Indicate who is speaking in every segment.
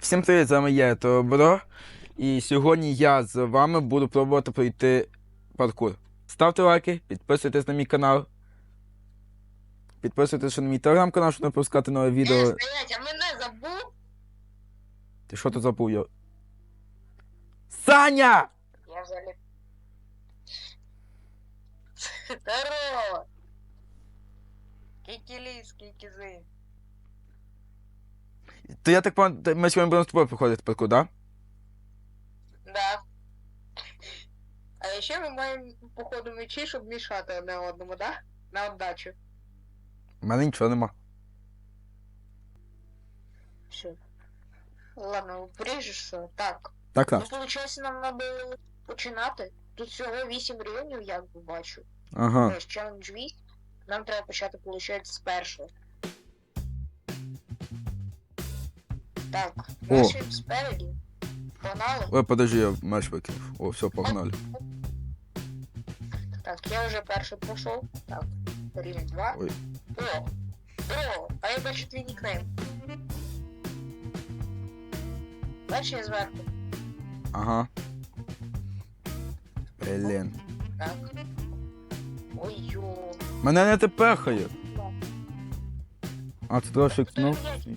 Speaker 1: Всім привіт, з вами я, Тобро. І сьогодні я з вами буду пробувати пройти паркур. Ставте лайки, підписуйтесь на мій канал. Підписуйтесь на мій телеграм-канал, щоб не пропускати нове
Speaker 2: Е,
Speaker 1: відео.
Speaker 2: стоять, а мене забув?
Speaker 1: Ти що тут забув? йо? Саня!
Speaker 2: Я взагалі. Здорово! Кікіліс, кікізи.
Speaker 1: То я так пам'ятаю, ми сьогодні будемо з тобою проходити паркур, так? Да?
Speaker 2: Да. А ще ми маємо, походу, мечі, щоб мішати одне одному, да? На отдачу.
Speaker 1: У мене нічого нема.
Speaker 2: Все. Ладно, поріжешся. Так.
Speaker 1: Так,
Speaker 2: Ну,
Speaker 1: так.
Speaker 2: виходить, нам треба починати. Тут всього 8 рівнів, як бачу.
Speaker 1: Ага.
Speaker 2: Ось челендж 8. Нам треба почати, виходить, з першого. Так,
Speaker 1: О.
Speaker 2: ми спереді. Погнали.
Speaker 1: Ой, подожди, я меч викинув. О, все, погнали.
Speaker 2: Так, я вже перший пройшов. Так, рівень 2.
Speaker 1: Ой.
Speaker 2: О! О! А я бачу твій нікнейм. Бачиш, я зверху.
Speaker 1: Ага. Блін.
Speaker 2: Так. Ой-йо.
Speaker 1: Мене не тепехає. А, це трошки
Speaker 2: Хто
Speaker 1: кнув.
Speaker 2: мене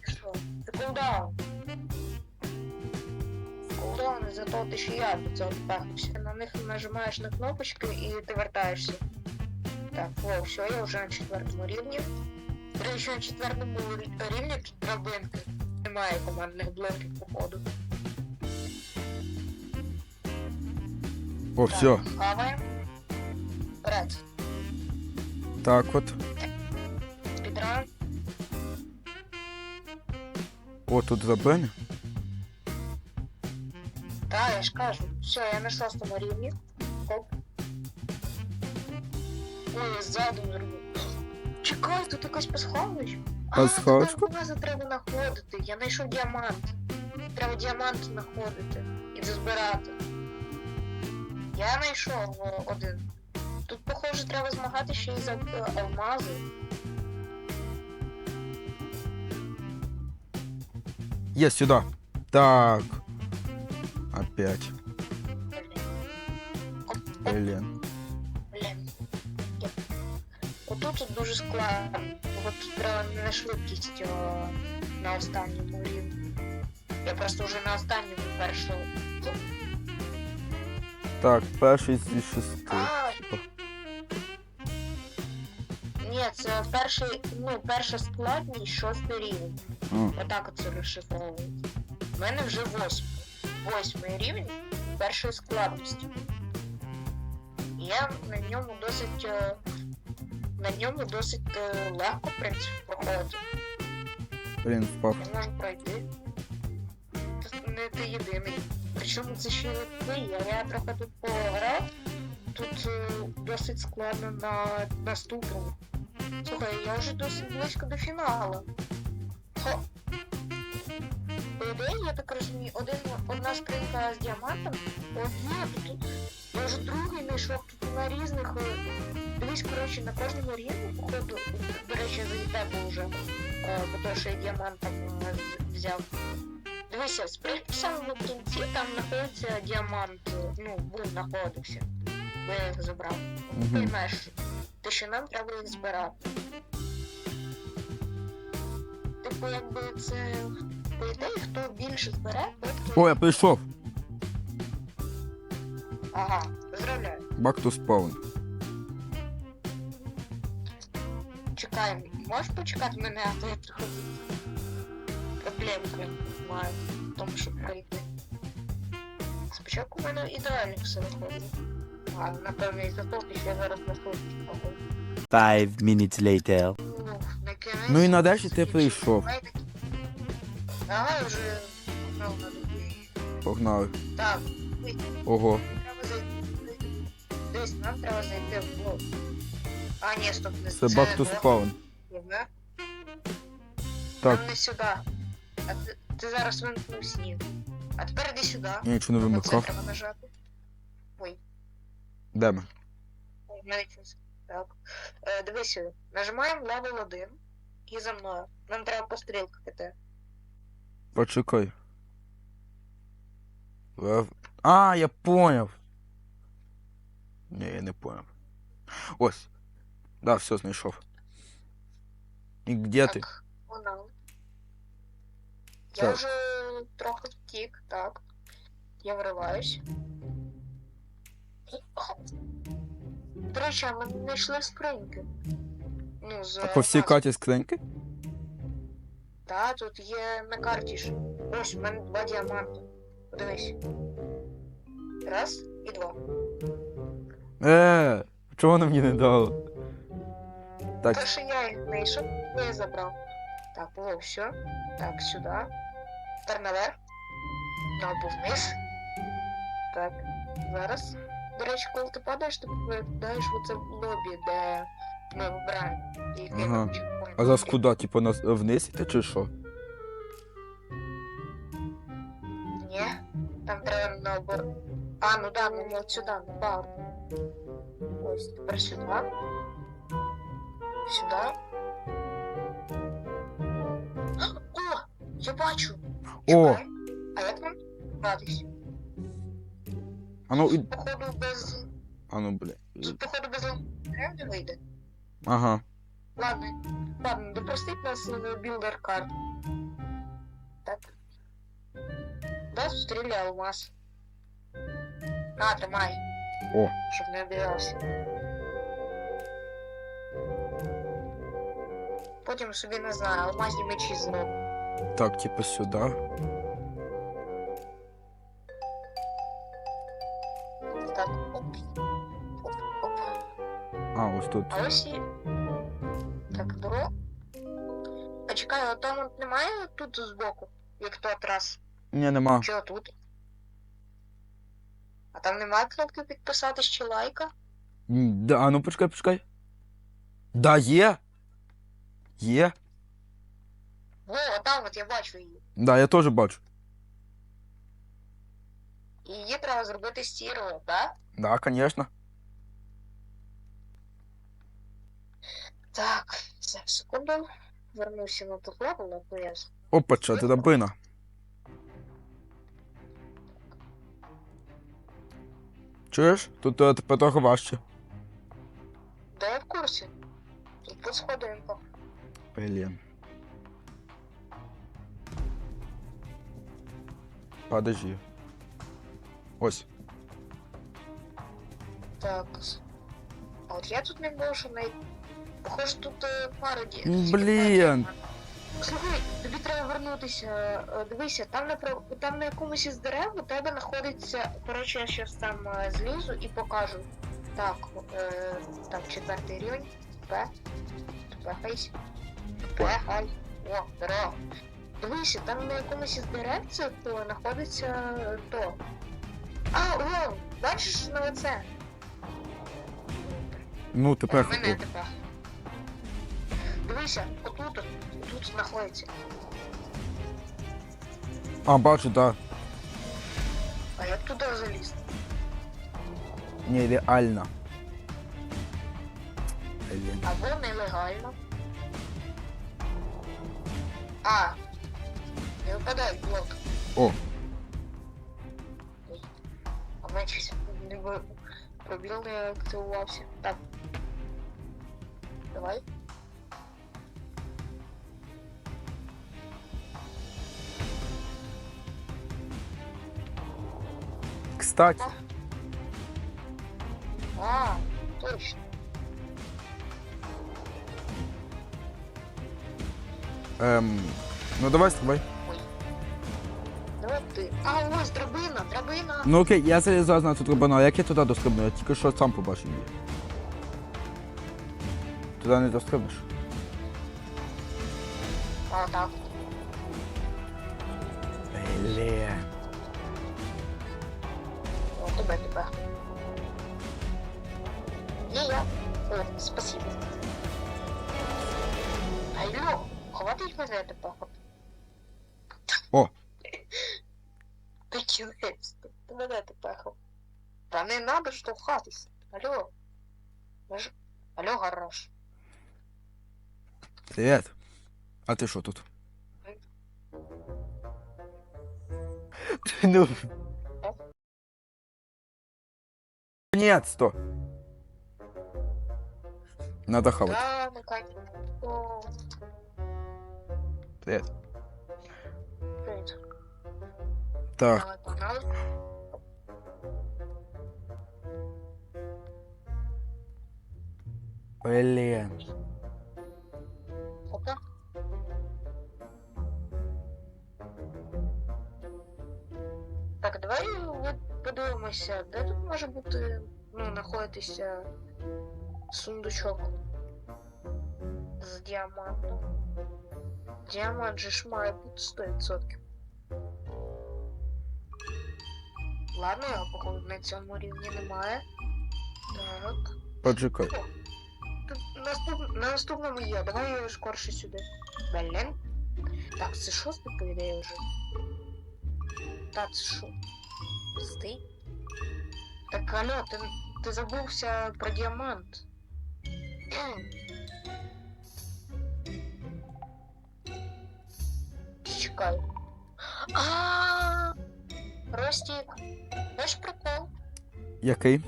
Speaker 2: що? Кулдаун, зато ти ще я цього впахнувся. На них нажимаєш на кнопочки і ти вертаєшся. Так, о, все, я вже на четвертому рівні. До речі, на четвертому рі- рівні тут драбинки. Немає командних блоків, походу.
Speaker 1: О, все.
Speaker 2: Так, хаваємо. Вперед.
Speaker 1: Так от.
Speaker 2: Підран.
Speaker 1: О, тут драбини.
Speaker 2: Я ж кажу. Все, я на шостому рівні. Хоп. Ой, ззаду зроблю. Чекай, тут якась пасхович.
Speaker 1: Пасховочка?
Speaker 2: тут базу треба знаходити. Я знайшов діамант. Треба діамант знаходити і збирати. Я знайшов один. Тут, похоже, треба змагати ще й за е, алмази.
Speaker 1: Є, сюди. Так. Опять. Блін.
Speaker 2: Блін. Отут тут дуже складно. От треба на швидкість о, на останньому рівні. Я просто вже на останньому першого.
Speaker 1: Так, перший зі шести.
Speaker 2: А, ні, це перший, ну, перша складність, шостий рівень.
Speaker 1: А,
Speaker 2: Отак от це розшифровується. У мене вже восьмий. Восьмий рівень першої складності. Я на ньому досить. е, На ньому досить е, легко, в принципі, проходити.
Speaker 1: Блін, впав.
Speaker 2: Я можу пройти. Тут не ти єдиний. Причому це ще не ти, я трохи тут пограв. Тут е, досить складно на наступному. Слухай, я вже досить близько до фіналу. Хо. Я так розумію, один, одна скринька з діамантом, одна тут. Я вже другий знайшов тут на різних. е, Дивись, коротше, на кожному рівні, походу, до речі, за тебе вже. Е, бо що я діамант там е, взяв. Дивися, при самому кінці там знаходиться діамант, ну, був знаходився. Бо я їх забрав.
Speaker 1: Мгм.
Speaker 2: Поймеш, те, що нам треба їх збирати. Типу, якби це по ідеї, хто більше збере, той.
Speaker 1: О, я прийшов.
Speaker 2: Ага, поздравляю.
Speaker 1: Back to spawn.
Speaker 2: Чекаємо. Можеш почекати мене, а то я трохи проблемки маю в тому, щоб пройти. Спочатку в мене ідеально все виходить. А, напевно, і за того, що я зараз на походу.
Speaker 3: Five minutes later.
Speaker 2: Ну, на кінець.
Speaker 1: Ну і нарешті ти
Speaker 2: закінчив.
Speaker 1: прийшов.
Speaker 2: Знаєте, Ага, вже погнав на другий.
Speaker 1: Погнали.
Speaker 2: Так,
Speaker 1: Ого.
Speaker 2: треба зайти. Десь нам треба зайти в блок. А, ні, стоп, не
Speaker 1: Це back to spawn. Так.
Speaker 2: Нам не сюди. А ти, ти зараз вимкнув сніг. А тепер іди сюди.
Speaker 1: Я нічого не
Speaker 2: Оце
Speaker 1: вимикав.
Speaker 2: треба нажати. Ой,
Speaker 1: Де ми?
Speaker 2: ой, в мене щось. Так. Е, дивися, нажимаємо левел 1 і за мною. Нам треба по стрілках іти.
Speaker 1: Почекай. А, я поняв. Ні, я не поняв. Ось. Да, все знайшов. І де ти?
Speaker 2: Вона. Я
Speaker 1: Так.
Speaker 2: вже трохи втік, так. Я вриваюсь. До речі, а ми не знайшли скриньки. Ну, з
Speaker 1: А по всій карті скриньки?
Speaker 2: Та, тут є на карті ж. Ось, у мене два діаманти. Подивись. Раз і два.
Speaker 1: Е, чого вона мені не дало? Так,
Speaker 2: що я їх знайшов, я їх забрав. Так, о, все. Так, сюди. Тепер наверх. Ну, або вниз. Так, зараз. До речі, коли ти падаєш, ти попадаєш в оце лобі, де ми вибираємо. І
Speaker 1: Ага. А зараз куди? Типу на вниз іти чи що?
Speaker 2: Ні, там треба наоборот. А, ну да, ну от сюди, на пауер. Ось, тепер сюди. Сюди. О! Я бачу!
Speaker 1: О!
Speaker 2: Чекай. А як нам братись?
Speaker 1: А ну, і...
Speaker 2: Походу без.
Speaker 1: а ну, бля.
Speaker 2: Тут, походу без лампи не вийде.
Speaker 1: Ага.
Speaker 2: Ладно, ладно, допростить нас на білдер карт. Так. Да, зустріли алмаз. На, тримай.
Speaker 1: О.
Speaker 2: Щоб не обірався. Потім собі не знаю, алмазні мечі знову.
Speaker 1: Так, типу сюди.
Speaker 2: Так, оп. Оп, оп.
Speaker 1: А, ось тут.
Speaker 2: А ось і. Так, бро. А чекай, а там от немає тут збоку, як тот раз.
Speaker 1: Ні, нема.
Speaker 2: Чого тут? А там немає кнопки підписатись чи лайка?
Speaker 1: М, Да, а ну почекай, почекай. Да, є. Є.
Speaker 2: Во, а там от я бачу її.
Speaker 1: Да, я теж бачу.
Speaker 2: І її треба зробити стірою, так?
Speaker 1: Да, звісно.
Speaker 2: Так, зараз, секунду. Вернуся на ту левел, на PS.
Speaker 1: Опа, що ти драбина. Чуєш? Тут е, тепер трохи важче.
Speaker 2: Да я в курсі. Тут по сходинках.
Speaker 1: Блін. Подожди. Ось.
Speaker 2: Так. А от я тут не можу знайти. Похоже, тут е, пара ді.
Speaker 1: Блін.
Speaker 2: Слухай, тобі треба вернутися. Е, Дивися, там на там на якомусь із дерев у тебе знаходиться. Коротше, я щас там е, злізу і покажу. Так, е, там четвертий рівень. П. Пехайся. Пехай. О, здорово. Дивися, там на якомусь із дерев це то знаходиться то. А, о, бачиш на оце?
Speaker 1: Ну, тепер.
Speaker 2: Мене тепер. Дивися, отут, от, тут знаходиться.
Speaker 1: А, бачу, да.
Speaker 2: А як туди заліз?
Speaker 1: Нереально. Блін.
Speaker 2: Або нелегально. А. Не випадай блок.
Speaker 1: О.
Speaker 2: А мене щось не ви- пробіл не активувався. Так. Давай.
Speaker 1: Кстати,
Speaker 2: А, точно.
Speaker 1: ем, ну давай стрибай.
Speaker 2: Давай ти. А, ось драбина, драбина.
Speaker 1: Ну окей, я залізаю на цю трубану, а як я туди дострибну? Я тільки що сам побачив її. Туди не дострибнеш.
Speaker 2: А, так.
Speaker 1: Блін.
Speaker 2: Та не надо штовхатись. Алло. Ж... Алло, гараж.
Speaker 1: Привіт. А ти що тут? Ну, Наконец-то! Надо хавать.
Speaker 2: Да, наконец. О,
Speaker 1: Привет.
Speaker 2: привіт.
Speaker 1: Так,
Speaker 2: Давай,
Speaker 1: блин.
Speaker 2: Опа. Так, давай от подивимося, де тут може бути, ну, знаходитися сундучок з діамантом. Діамант же ж має бути 100%. Ладно, його походу на цьому рівні немає. Так.
Speaker 1: Почекай.
Speaker 2: Наступ... на наступному є, давай скорше сюди. Блін. Так, це по ідеї вже. Так, це що? Стий? Так, алло, ти, ти забувся про діамант. Чекай. А, Ростік, знаєш прикол?
Speaker 1: Який?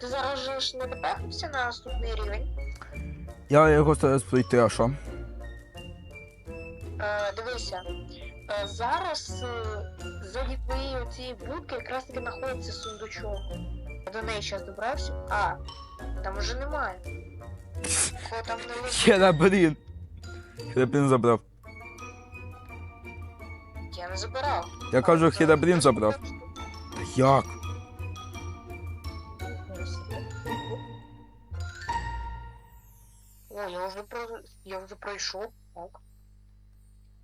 Speaker 2: Ти, зараз же ж не допехнувся на наступний рівень.
Speaker 1: Я його зараз пройти, а що?
Speaker 2: Е, дивися, е, зараз е, ззаді твоєї цієї будки якраз таки знаходиться сундучок. Я до неї зараз добрався. А, там уже немає. Кого там не лежить,
Speaker 1: Херабрін. Херабрін забрав.
Speaker 2: я не забирав.
Speaker 1: Я кажу, Херабрін забрав. Та як?
Speaker 2: вже про... я вже пройшов, так.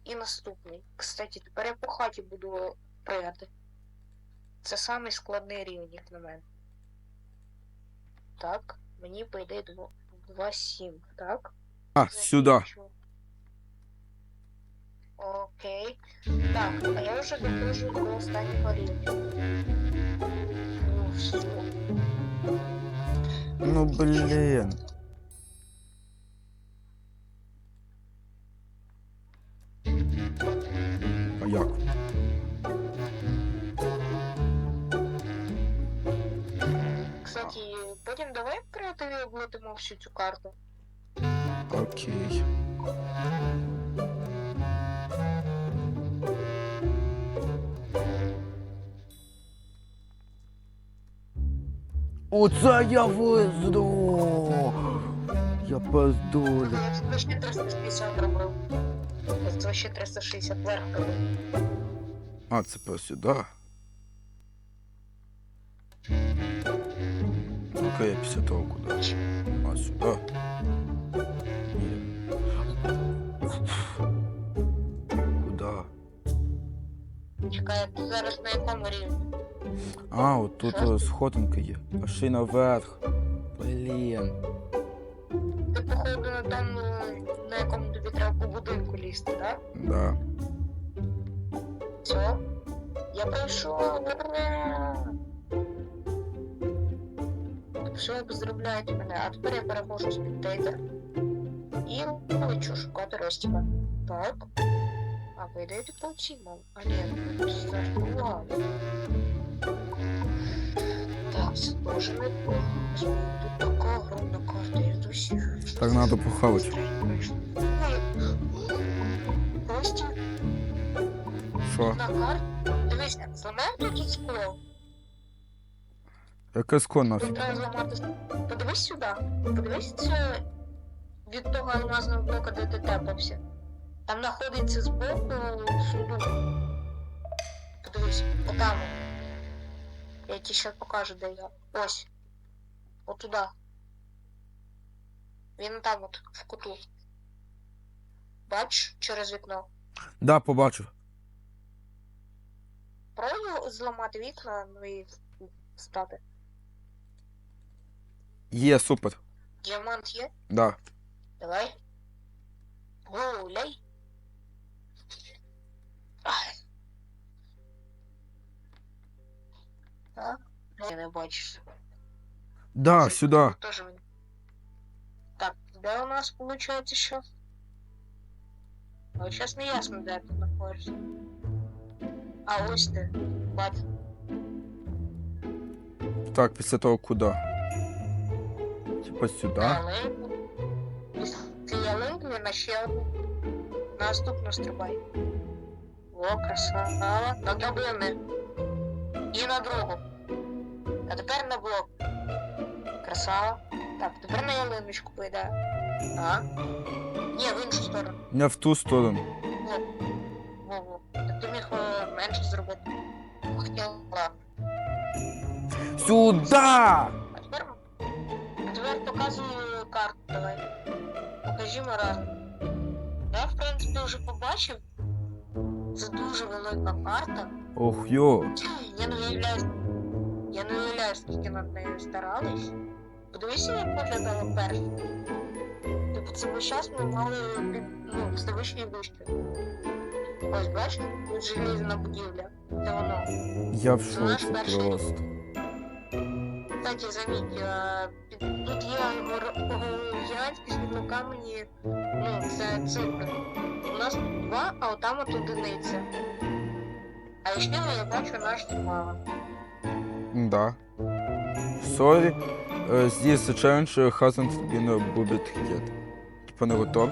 Speaker 2: І наступний. Кстати, тепер я по хаті буду пригати. Це самий складний рівень, як на мене. Так, мені пойде 2-7, так?
Speaker 1: А, сюди.
Speaker 2: Окей. Так, а я вже доходжу до останнього рівня. Ну, все.
Speaker 1: Ну блін. А як?
Speaker 2: Кстати, потім давай в креативі облетимо всю цю карту.
Speaker 1: Окей. Оце я визду! Я пиздулю.
Speaker 2: Я ще 360 робив. Це ще 360 вверх.
Speaker 1: А, це по сюди. Ну-ка я після того куди? А, сюди.
Speaker 2: Чекай, ти зараз на якому рівні?
Speaker 1: А, от тут е, сходинка є. Пошли наверх. Блін.
Speaker 2: Ти походу на тому, на якому тобі треба по будинку лізти, так?
Speaker 1: Да.
Speaker 2: Все. Я пройшов. Все, поздравляйте мене. А тепер я перехожу з підтейдер. І лечу шукати Ростіка. Так. А ви йдете по цій? А ні, страшно. Так, це теж не
Speaker 1: Так надо похавати.
Speaker 2: Ростік,
Speaker 1: Що?
Speaker 2: на карту. Дивися, зламаємо тут скло.
Speaker 1: Яке скон
Speaker 2: Тут треба зламати. Подивись сюди. Подивись це від того алмазного блока, де ти тепався. Там знаходиться збоку сундук. Подивись, отам. Я тобі ще покажу, де я. Ось. Отуда. Він там от, в куту. Бач, через вікно.
Speaker 1: Да, побачив.
Speaker 2: Пробуй зламати вікна, ну і стати.
Speaker 1: Є, супер.
Speaker 2: Діамант є?
Speaker 1: Да.
Speaker 2: Давай. Гуляй. Ай. Я не бачиш.
Speaker 1: Да, сюди.
Speaker 2: Тоже мені. Де у нас получается що? А сейчас не ясно, де ти знаходишся. А ось ти. Бачу.
Speaker 1: Так, після того куди? Типа сюди.
Speaker 2: Ялинку. Після ялинки на ще одну. Наступну стрибай. О, красава. На драбини. І на другу. А тепер на блок. Красава. Так, тепер на ялиночку пойде. А? Ні, в іншу сторону.
Speaker 1: Не в ту сторону.
Speaker 2: Во-во. Так ти міг е, менше зробити. Хотів.
Speaker 1: Сюда!
Speaker 2: А тепер, а тепер показую карту, давай. Покажімо разом. Я, в принципі, вже побачив. Це дуже велика карта.
Speaker 1: Ох йо.
Speaker 2: Я не уявляю, я не уявляю, скільки над нею старались. Подивися, як виглядала перша. Типу, це весь час ми мали ну, все вище. Ось бачиш, тут желізна будівля. Це воно.
Speaker 1: Я в
Speaker 2: Це наш
Speaker 1: шоці
Speaker 2: перший рік.
Speaker 1: просто.
Speaker 2: Кстати, заміть, е, під- тут є е, гігантські світлокамені, ну, це цифри. У нас тут два, а отам от одиниця. А ще я бачу наш два.
Speaker 1: Да. Sorry. Uh, this challenge hasn't been booted yet. Типа не готові?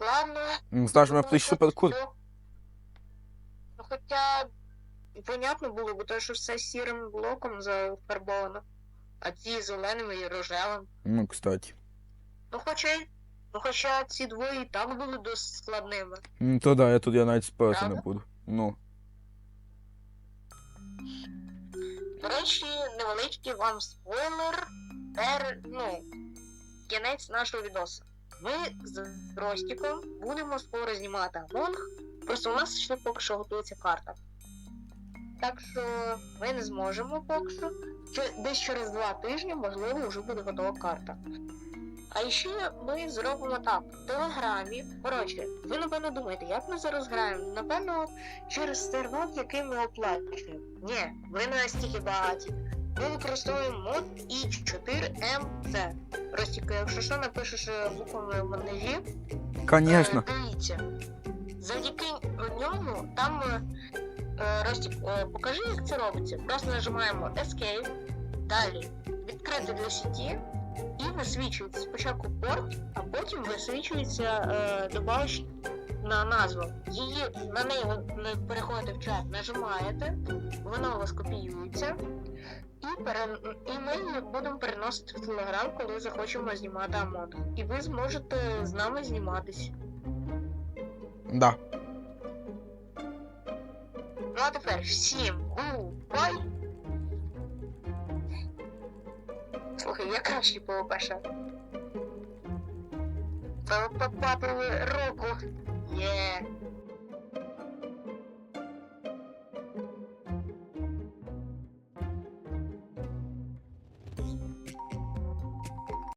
Speaker 2: Ладно.
Speaker 1: Знаєш, мене хтось ще паркур.
Speaker 2: Ну, хоча понятно було, бо то, що все сірим блоком зафарбовано, а ці зеленими і рожевим.
Speaker 1: Ну, кстати.
Speaker 2: Ну хоча, ну хоча ці двоє і так були досить складними.
Speaker 1: Ну, то да, я тут я навіть спирати не буду. Ну.
Speaker 2: До речі, невеличкий вам спойлер. Пер, ну, кінець нашого відосу. Ми з Ростіком будемо скоро знімати Амонг, просто у нас ще поки що готується карта. Так що ми не зможемо поки що. Десь через два тижні, можливо, вже буде готова карта. А ще ми зробимо так, в телеграмі. Коротше, ви напевно думаєте, як ми зараз граємо? Напевно, через сервак, який ми оплачуємо. Ні, ви не настільки багаті. Ми використовуємо мод i4MC. Ростіка, якщо що напишеш е, буквами в монтажі,
Speaker 1: Конечно.
Speaker 2: Е, Дивіться. Завдяки ньому там е, е, Ростік, е, покажи, як це робиться. Просто нажимаємо Escape, далі відкрити для сіті і висвічується спочатку порт, а потім висвічується е, добавиш на назву. Її на неї ви не переходите в чат, нажимаєте, вона у вас копіюється. І, пере... і ми її будемо переносити в Телеграм, коли захочемо знімати Амонг. І ви зможете з нами зніматись.
Speaker 1: Да.
Speaker 2: Ну а тепер всім гу-бай! Слухай, я кращий ПВПша. ПВП року. Є.